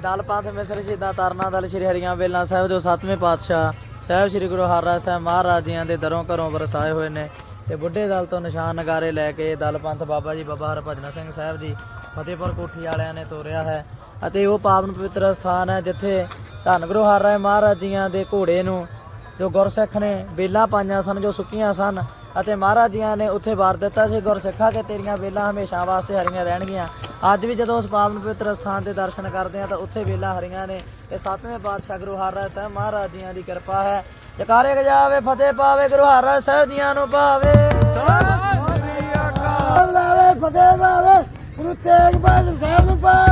ਇਹ ਦਲ ਪੰਥ ਮਿਸਰ ਸ਼ਹੀਦਾਂ ਤਰਨਾ ਦਲ ਸ਼੍ਰੀ ਹਰੀਆਂ ਵੇਲਾਂ ਸਾਹਿਬ ਜੋ ਸੱਤਵੇਂ ਪਾਤਸ਼ਾਹ, ਸਾਹਿਬ ਸ਼੍ਰੀ ਗੁਰੂ ਹਰਰਾਜ ਸਾਹਿਬ ਮਹਾਰਾਜ ਜੀਆਂ ਦੇ ਦਰੋਂ ਘਰੋਂ ਵਰਸਾਏ ਹੋਏ ਨੇ। ਤੇ ਬੁੱਢੇ ਦਲ ਤੋਂ ਨਿਸ਼ਾਨ ਨਗਾਰੇ ਲੈ ਕੇ ਦਲ ਪੰਥ ਬਾਬਾ ਜੀ ਬਾਬਾ ਹਰਭਜਨ ਸਿੰਘ ਸਾਹਿਬ ਜੀ ਫਤਿਹਪੁਰ ਕੋਠੀ ਵਾਲਿਆਂ ਨੇ ਤੋਰਿਆ ਹੈ ਅਤੇ ਉਹ ਪਾਵਨ ਪਵਿੱਤਰ ਸਥਾਨ ਹੈ ਜਿੱਥੇ ਧੰਨ ਗੁਰੂ ਹਰਰਾਏ ਮਹਾਰਾਜ ਜੀਆਂ ਦੇ ਘੋੜੇ ਨੂੰ ਜੋ ਗੁਰਸਿੱਖ ਨੇ ਬੇਲਾਂ ਪਾਈਆਂ ਸਨ, ਜੋ ਸੁੱਕੀਆਂ ਸਨ ਅਤੇ ਮਹਾਰਾਜ ਜੀਆਂ ਨੇ ਉੱਥੇ ਵਾਰ ਦਿੱਤਾ ਸੀ ਗੁਰਸਿੱਖਾਂ ਕਿ ਤੇਰੀਆਂ ਬੇਲਾਂ ਹਮੇਸ਼ਾ ਵਾਸਤੇ ਹਰੀਆਂ ਰਹਿਣਗੀਆਂ। ਅੱਜ ਵੀ ਜਦੋਂ ਉਸ ਪਾਵਨ ਪਵਿੱਤਰ ਸਥਾਨ ਤੇ ਦਰਸ਼ਨ ਕਰਦੇ ਆ ਤਾਂ ਉੱਥੇ ਬੇਲਾਂ ਹਰੀਆਂ ਨੇ। ਇਹ ਸੱਤਵੇਂ ਪਾਤਸ਼ਾਹ ਗੁਰੂ ਹਰਰਾਜ ਸਾਹਿਬ ਮਹਾਰਾਜ ਜੀਆਂ ਦੀ ਕਿਰਪਾ ਹੈ। ਜਕਾਰੇ ਗਜਾਵੇ ਫਤਿਹ ਪਾਵੇ ਗੁਰੂ ਹਰਰਾਜ ਸਾਹਿਬ ਜੀਆਂ ਨੂੰ ਪਾਵੇ। ਲਾਵੇ ਫਤਿਹ ਪਾਵੇ ਗੁਰੂ ਤੇਗ ਬਹਾਦਰ ਸਾਹਿਬ ਨੂੰ ਪਾਵੇ।